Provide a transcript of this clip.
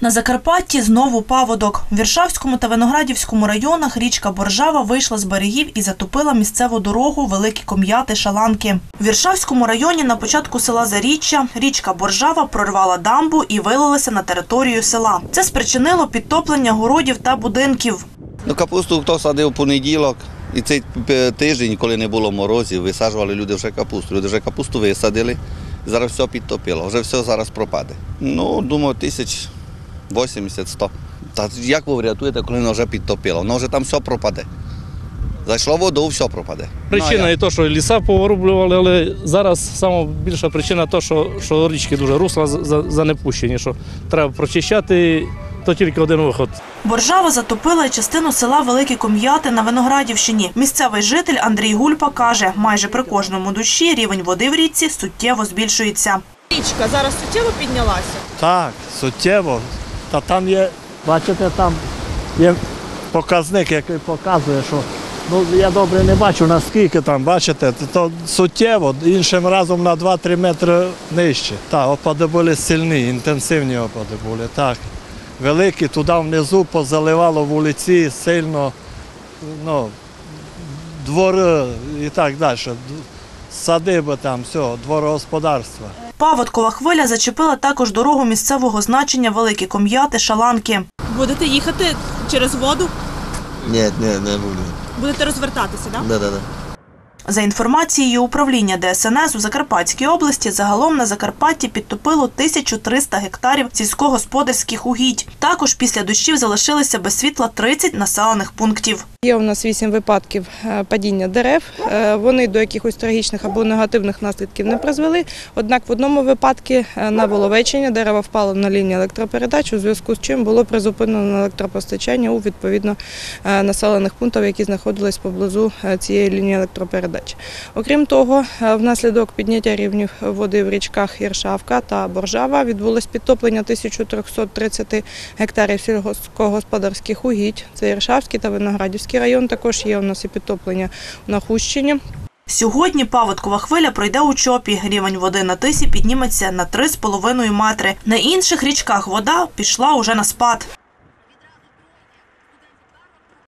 На Закарпатті знову паводок. В Віршавському та Виноградівському районах річка Боржава вийшла з берегів і затопила місцеву дорогу Великі Ком'яти Шаланки. В Віршавському районі на початку села Заріччя річка Боржава прорвала дамбу і вилилася на територію села. Це спричинило підтоплення городів та будинків. Ну, капусту хто садив у понеділок, і цей е, тиждень, коли не було морозів, висаджували люди вже капусту. Люди вже капусту висадили, зараз все підтопило, вже все зараз пропаде. Ну, думаю, тисяч 80-100. Та як ви врятуєте, коли воно вже підтопило? Воно вже там все пропаде. Зайшло воду, все пропаде. Причина Ну, і те, що ліса повирублювали, але зараз найбільша причина те, що, що річки дуже русла за- за- занепущені, що треба прочищати, то тільки один виход. Боржава затопила частину села Великі Ком'яти на Виноградівщині. Місцевий житель Андрій Гульпа каже, майже при кожному душі рівень води в річці суттєво збільшується. Річка зараз суттєво піднялася. Так, суттєво. Та там є, бачите, там є показник, який показує, що ну я добре не бачу наскільки там, бачите, то суттєво, іншим разом на 2-3 метри нижче. Так, опади були сильні, інтенсивні опади були, так. Великі, туди внизу позаливало вулиці сильно, ну, двори і так далі. Садиби там, все, дворогосподарства. Паводкова хвиля зачепила також дорогу місцевого значення Великі Ком'яти Шаланки. Будете їхати через воду, Ні, ні, не буду. будете розвертатися, так? Да, да, да. За інформацією управління ДСНС у Закарпатській області, загалом на Закарпатті підтопило 1300 гектарів сільськогосподарських угідь. Також після дощів залишилися без світла 30 населених пунктів. Є у нас вісім випадків е, падіння дерев. Е, Вони до якихось трагічних або негативних наслідків не призвели. Однак в одному випадку е, на Воловеччині дерево впало на лінію електропередач, у зв'язку з чим було призупинено електропостачання у відповідно населених пунктів, які знаходились поблизу цієї лінії електропередач. Окрім того, е, внаслідок підняття рівнів води в річках Іршавка та Боржава відбулось підтоплення 1330 гектарів сільськогосподарських угідь. Це Іршавський та Виноградівський район. Також є у нас і підтоплення на Хущині. Сьогодні паводкова хвиля пройде у чопі. Рівень води на тисі підніметься на 3,5 метри. На інших річках вода пішла уже на спад.